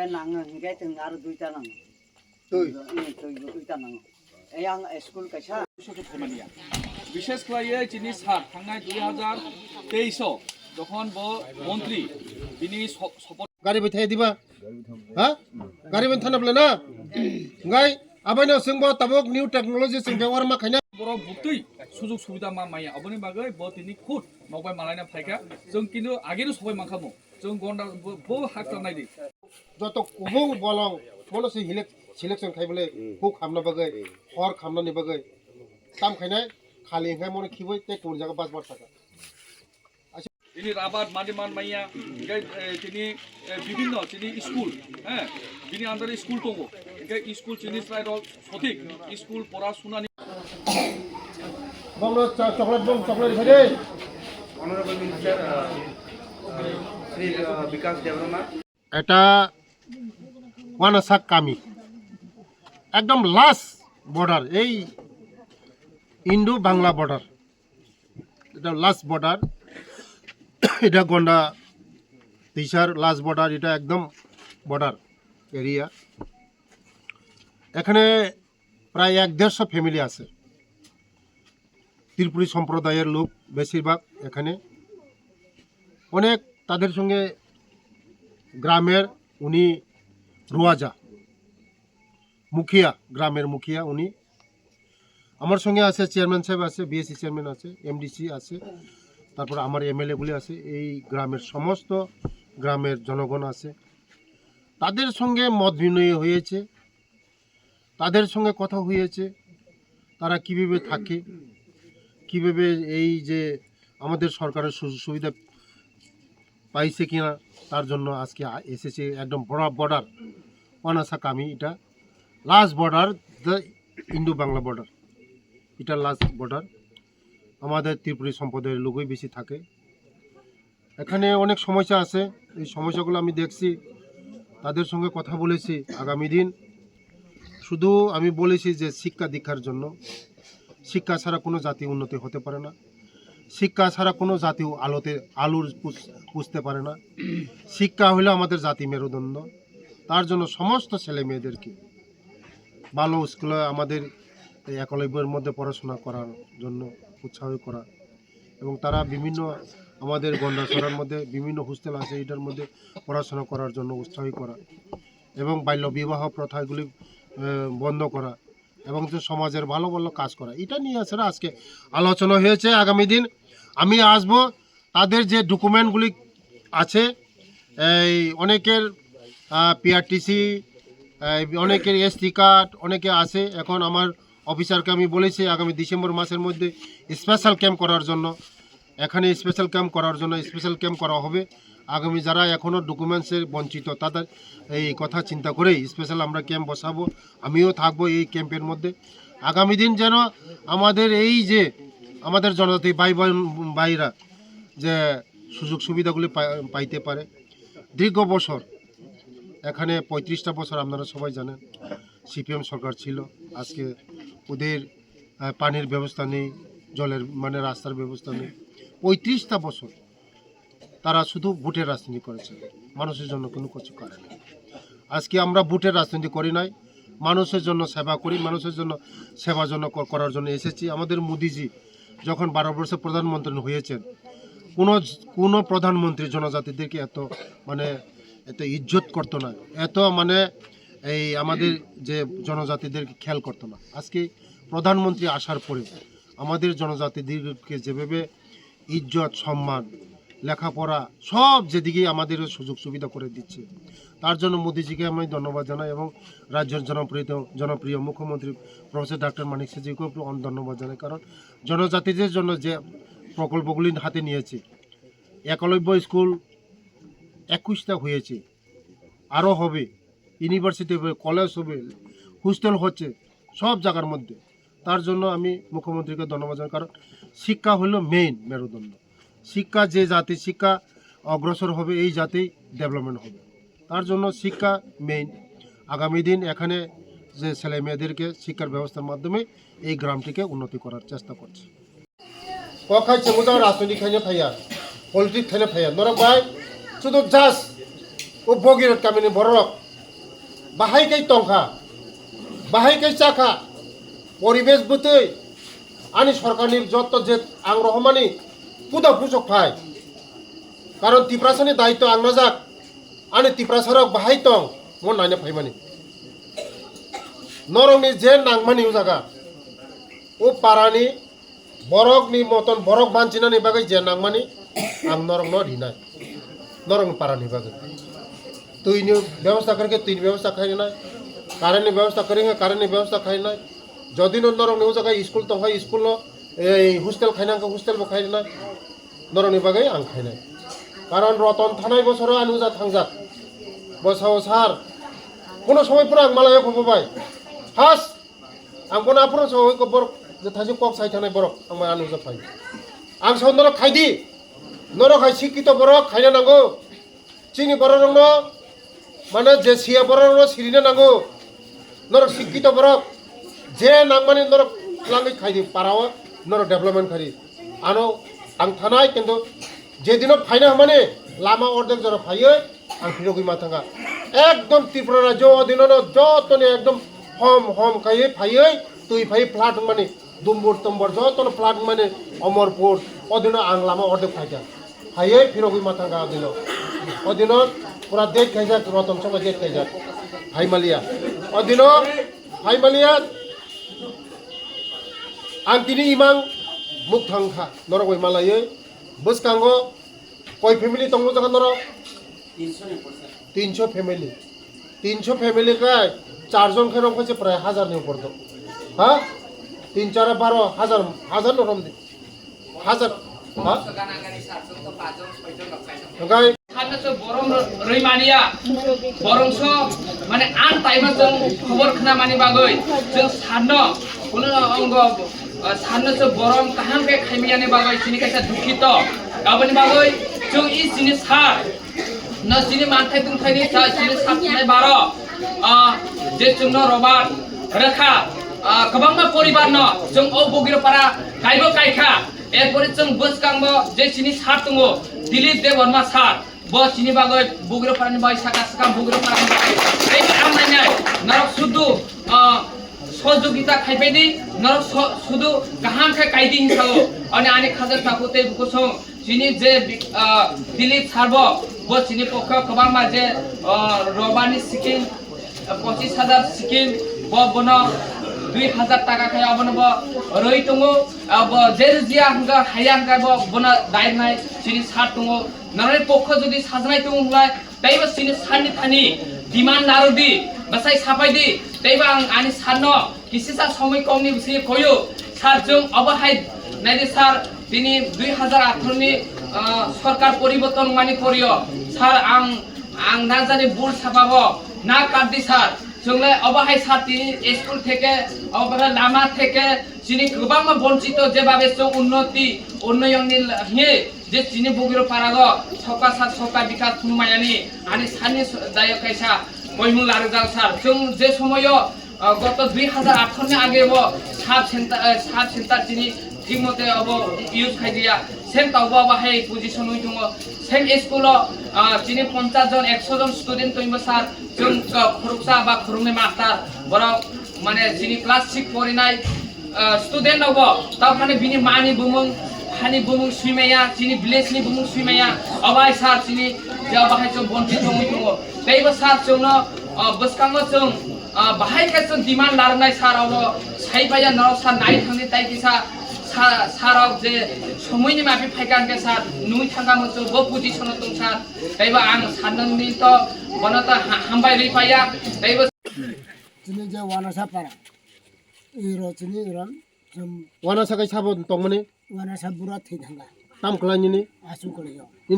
হিংকাই নাঙো হিংকাই তুই আর দুইটা নাঙো তুই তুই দুইটা নাঙো এই আং স্কুল কাছা বিশেষ করে চিনি সার থাঙ্গাই দুই হাজার তেইশ যখন ব মন্ত্রী বিনি শপথ গাড়ি বৈঠাই দিবা হ্যাঁ গাড়ি বৈঠা নাবলে না গাই আবাইনাও সিংব তাবক নিউ টেকনোলজি সিং ব্যবহার মা খাইনা বড় বুতুই সুযোগ সুবিধা মা মাই আবনি বাগে ব তিনি খুট মগবাই মালাইনা ফাইকা जों কিন্তু আগেরও সবাই মাখামো जों গন্ডা বহু হাক জানাই দিই যত কহৌ বলং মনো সে হিলেক সিলেকশন খাই বলে হুক খামনা বাগে হর খামনা নি বাগে তাম খাইনাই খালি হ্যাঁ মনে খিবই তে কোন জায়গা বাঁচবার থাকা। তিনি রাবার মাটি মান মাইয়া তিনি বিভিন্ন তিনি স্কুল হ্যাঁ বিনি আন্দারে স্কুল দङ স্কুল চিনিস রায় সঠিক স্কুল পড়াশোনা বাংলা চকলেট বং চকলেট ভাই অনারেবল মিনিস্টার শ্রী বিকাশ দেবরনাথ এটা ওয়ানাসাক কামি। একদম লাস্ট বর্ডার এই ইন্ডো বাংলা বর্ডার এটা লাস্ট বর্ডার এটা গন্ডা তিসার লাস্ট বর্ডার এটা একদম বর্ডার এরিয়া এখানে প্রায় এক দেড়শো ফ্যামিলি আছে। ত্রিপুরী সম্প্রদায়ের লোক বেশিরভাগ এখানে। অনেক তাদের সঙ্গে গ্রামের উনি রোয়াজা, মুখিয়া, গ্রামের মুখিয়া উনি। আমার সঙ্গে আছে চেয়ারম্যান সাহেব আছে বিএসসি চেয়ারম্যান আছে এমডিসি আছে, তারপর আমার এমএলএগুলি আছে। এই গ্রামের সমস্ত গ্রামের জনগণ আছে। তাদের সঙ্গে মত বিনিময় হয়েছে। তাদের সঙ্গে কথা হয়েছে। তারা কীভাবে থাকে? কীভাবে এই যে আমাদের সরকারের সুযোগ সুবিধা পাইছে কিনা, তার জন্য আজকে এসেছে একদম বড় বর্ডার অনাসা কামি এটা। Last border the Indo Bangla border এটা লাস্ট বর্ডার আমাদের ত্রিপুরী সম্প্রদায়ের লোকই বেশি থাকে। এখানে অনেক সমস্যা আছে। এই সমস্যাগুলো আমি দেখছি। তাদের সঙ্গে কথা বলেছি আগামী দিন। শুধু আমি বলেছি যে শিক্ষা দীক্ষার জন্য। শিক্ষা ছাড়া কোনো জাতি উন্নতি হতে পারে না। শিক্ষা ছাড়া কোনো জাতি আলোতে, আলোর পুষতে পারে না। শিক্ষা হলো আমাদের জাতি মেরুদণ্ড। তার জন্য সমস্ত ছেলে মেয়েদেরকে ভালো স্কুলে আমাদের এই একলব্যের মধ্যে পড়াশোনা করার জন্য উৎসাহ করা এবং তারা বিভিন্ন আমাদের গন্ডাছড়ার মধ্যে, বিভিন্ন হোস্টেল আছে এটার মধ্যে পড়াশোনা করার জন্য উৎসাহ করা এবং বাল্য বিবাহ প্রথাগুলি বন্ধ করা এবং সমাজের ভালো ভালো কাজ করা, এটা নিয়ে আসলে আজকে আলোচনা হয়েছে। আগামী দিন আমি আসব। তাদের যে ডকুমেন্টগুলি আছে, এই অনেকের পিআরটিসি অনেকের এসটি কার্ড অনেকে আছে। এখন আমার অফিসারকে আমি বলেছি, আগামী ডিসেম্বর মাসের মধ্যে স্পেশাল ক্যাম্প করার জন্য। এখানে স্পেশাল ক্যাম্প করার জন্য স্পেশাল ক্যাম্প করা হবে। আগামী যারা এখনও ডকুমেন্টসের বঞ্চিত, তাদের এই কথা চিন্তা করেই স্পেশাল আমরা ক্যাম্প বসাবো। আমিও থাকব এই ক্যাম্পের মধ্যে। আগামী দিন যেন আমাদের এই যে আমাদের জনজাতি ভাই ভাইরা যে সুযোগ সুবিধাগুলি পাই- পাইতে পারে। দীর্ঘ বছর, এখানে পঁয়ত্রিশটা বছর আপনারা সবাই জানেন, সিপিএম সরকার ছিল। আজকে ওদের পানির ব্যবস্থা নেই, জলের মানে রাস্তার ব্যবস্থা নেই। পঁয়ত্রিশটা বছর তারা শুধু ভোটের রাজনীতি করেছে। মানুষের জন্য কোনো কিছু করে না। আজকে আমরা ভোটের রাজনীতি করি নাই। মানুষের জন্য সেবা করি, মানুষের জন্য সেবার জন্য করার জন্য এসেছি। আমাদের মোদিজি যখন বারো বছর প্রধানমন্ত্রী হয়েছেন, কোনো কোনো প্রধানমন্ত্রী জনজাতিদেরকে এত মানে এত ইজ্জত করতো না, এত মানে এই আমাদের যে জনজাতিদেরকে খেয়াল করতো না। আজকে প্রধানমন্ত্রী আসার পরে আমাদের জনজাতিদেরকে যেভাবে ইজ্জত, সম্মান লেখাপড়া, সব যেদিকে আমাদের সুযোগ সুবিধা করে দিচ্ছে। তার জন্য মোদিজিকে আমি ধন্যবাদ জানাই এবং রাজ্যের জনপ্রিয় জনপ্রিয় মুখ্যমন্ত্রী প্রফেসর ডাক্তার মানিক সেজিকেও ধন্যবাদ জানাই। কারণ জনজাতিদের জন্য যে প্রকল্পগুলি হাতে নিয়েছে, একলব্য স্কুল একুশটা হয়েছে, আরও হবে, ইউনিভার্সিটি হবে, কলেজ হবে, হোস্টেল হচ্ছে, সব জায়গার মধ্যে। তার জন্য আমি মুখ্যমন্ত্রীকে ধন্যবাদ জানাই। কারণ শিক্ষা হলো মেইন মেরুদণ্ড। শিক্ষা যে জাতি, শিক্ষা অগ্রসর হবে, এই জাতি ডেভেলপমেন্ট হবে। তার জন্য শিক্ষা মেইন আগামী দিন এখানে যে ছেলে মেয়েদেরকে শিক্ষার ব্যবস্থার মাধ্যমে এই গ্রামটিকে উন্নতি করার চেষ্টা করছে। খাইছে মোজাও রাজনৈতিক খাইনে ফাইয়া পলিটিক খাইনে ফাইয়া নরক ভাই, শুধু জাস বগিরত কামিনী, বড় বাহাইকাই টংখা বাহাইকাই চাখা পরিবেশ বতৈ। আনি সরকারনি যত যে আং রহমানি পুদা পুজক ফাই কারণ তিপ্রাসানি দায়িত্ব আং নাজাক আনি তিপ্রাসারক বাহাই টং মন নাইনে ফাইমানি নরংনি যে নাংমানি জায়গা ও পারানি বরকনি মতন বরক বাঞ্চিনানি বাগै যে নাংমানি আং নরং ন ঢিনাই। নরং পারানি বাগै। তুইনি ব্যবস্থা করকে তুইনি ব্যবস্থা খাই নাই? কারেন্টনি ব্যবস্থা করি কারেন্টনি ব্যবস্থা খাই নাই? যদি নরং নিউ জায়গায় স্কুল তো হয় স্কুল এই হোস্টেল খাই নাঙ্গো হোস্টেল খাই নাই? নরংনি বাগै আং খাই নাই কারণ রতন থানায় বছর আনুজা থাংজাক বসাও সার কোনো সময় পুরো আং মালায় খববাই ফার্স্ট आं बना पुरो सो को बर जे थाजि कक साइ थानाय बर आं मा आनु जफाय आं सो नर खायदि नर खाय शिक्षित बर खायनो नांगौ चिनि बर रंनो माने जे सिया बर रंनो सिरिनो नांगौ नर शिक्षित बर जे नांमानि नर लांगै खायदि पाराव नर डेभलपमेन्ट खारि आनो आं थानाय किन्तु যেদিন ফাইনা মানে লামা অর্ধেক জোর ফাইয়ে আং ফিরগই মাথাঙ্গা একদম ত্রিপুরা রাজ্য অধীন যতনে একদম হম হম খাইয়ে ফাইয়ে তুই ফাই ফ্লাট মানে দুম্বুর নম্বর যতন ফ্লাট মানে অমরপুর অধীন আং লামা অর্ধেক ফাইকা ফাইয়ে ফিরগই মাথাঙ্গা অধীন অধীন পুরা দেখ খাইজাক রতন সবাই দেখ খাইজাক ফাইমালিয়া অধীন ফাইমালিয়া आं दिनै इमां मुख थांखा नर गय मालायै बसकांगो कय फेमिलि दङ जागा नर তিনশো ফ্যামিলি তিনশো ফ্যামিলি কায় চারজন খেরম হয়েছে প্রায় হাজারনি উপর তো হ্যাঁ তিন চারে বারো হাজার হাজার নরম দি হাজার হ্যাঁ ओमफ्राय साननैसो बरं रैमानिया बरंस माने आन टाइमा जों खबर खोनामानि बागै जों साननो कुनो अंग सानो छ बरम कहाँ के खैमियाने बागै सिनि कैसा दुखी त गाबनि बागै जों इ सिनि सार न सिनि मानथाय तुम थायनि सा सिनि साथनाय बार आ जे चुन रबार रेखा गोबां मा परिबार न जों औ बगिर पारा गायबो गायखा এরপরে চং বসকাংব যে চিনি সার তুঙ্গ দিলীপ দেববর্মা সার বস চিনি বাগত বুগরে পারানি বাই সাকা সাকা বুগরে পারানি বাই এই আমনাই নাই নরক শুদ্ধ সহযোগিता खाइपाइदि नर सुदु गहान खा काइदि हिसाब अनि आनि खाजर पाकुते बुकुसो चिनि जे दिलीप सार्ब ब चिनि पक्क कबामा जे रबानि सिकिम পঁচিশ হাজার সিকিম ব বন, দুই হাজার টাকা খাই অবনব রই দङ যে জিয়া হাঙ্গা হাইয়া হাঙ্গা বন দায়নাই চিনি সার দङ নারায়ণ পক্ষ যদি সাজনাই দङ হলাই তাইব চিনি সারনি থানি ডিমান্ড আরও দি বাসাই সাফাই দি 대방 아니 산어 기시사 সমীকরণে বিষয়ে কয়ো সাতজন অবহাই নাইরে স্যার তিনি দুই হাজার আঠারোনি সরকার পরিবর্তন মানি করিও স্যার আং আং না জানি ভুল ছাপাব না কাটি স্যার जोंलाय अबाहाय साथि स्कुल থেকে अबाहाय लामा থেকে যিনি गोबां বঞ্চিত যেভাবে সো উন্নতি উন্নয়ননি হে যে চিনি বগির পারাগ সকা সাত সকা বিকাশ থুমায়ানি আনি সানি দায়ক কাইসা মহিমুল আরেজাল স্যার। যে সময়ও গত দুই হাজার আট সনে আগে সাত সেন্টার সাত সেন্টার চিনি ঠিক মতে অব ইউজ খাই দিয়া সেন তাওবা বা সেই পজিশন হই দङ সেন স্কুল চিনি পঞ্চাশ জন, একশো জন স্টুডেন্ট তৈম, স্যার যেন খরুকসা বা খরুমে মাস্টার বড় মানে যিনি ক্লাস সিক্স পড়ে নাই স্টুডেন্ট হব তার মানে বিনি মানি বুমুং, হানি বুমুং সুইমাইয়া চিনি ভিলেজনি বুমুং সুইমাইয়া, অবাই স্যার চিনি যে অবাহাই বঞ্চিত হই দङ बेवसादजोंनो बोस्कांगोजों बाहायखा जों डिमान्ड लानाय सारावनो साइबाया नराव सार नाय थांनि ताइकिसा साराव जे समयनि माफी फायगांगे साथ नुइ थांगामो जों बो पजिसनाव दं सार दैबा आं त दैबा जे वानासा पारा। इरो दिनै इरान जों वानासा कै साबो दंमोनि वानासा बुरा थि थांगा नाम खलायनि नि आसु नि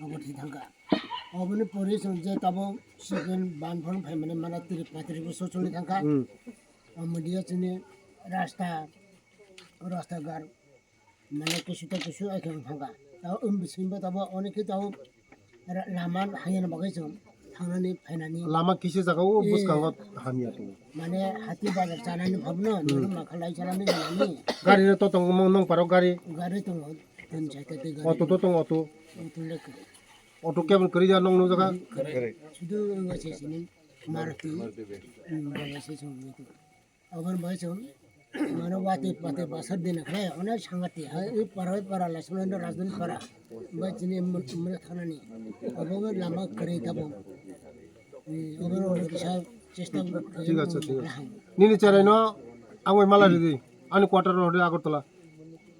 अगुठी थङ्का अब पनि पढिस हुन्छ तब सिकेन बान फर्म फाइ भने मलाई तिर पातिरको सोच्ने थङ्का मिडिया चिने रास्ता रास्ता घर মানে কিছুটা কিছু এখানে থাকা তাও সিমবা তাবো অনেকে তাও লামা হাঙিয়ান বাগাইছ थांनानै फैनानै लामा किसे जागाव बुसखावा हामियाथ माने हाथी बाजार जानानै भाबनो माखा लायजानानै गारि तो दङ नों पाराव गारि गारि दङ অটো তো অটো অটো কেবল করি যা নং নং জায়গা শুধু আছে সিনি মারতি বাংলাদেশে সঙ্গে আবার বয়স মানে বাতে পাতে বাসার দিন খায় অনেক সাংঘাতি হয় ওই পাড়া ওই পাড়া লাসমন্দ রাজধানী পাড়া বা চিনি মানে থানা নেই অভাবে লামা করে দেব ওভার অনেক সব চেষ্টা ঠিক আছে ঠিক আছে নিলে চারাই আগরতলা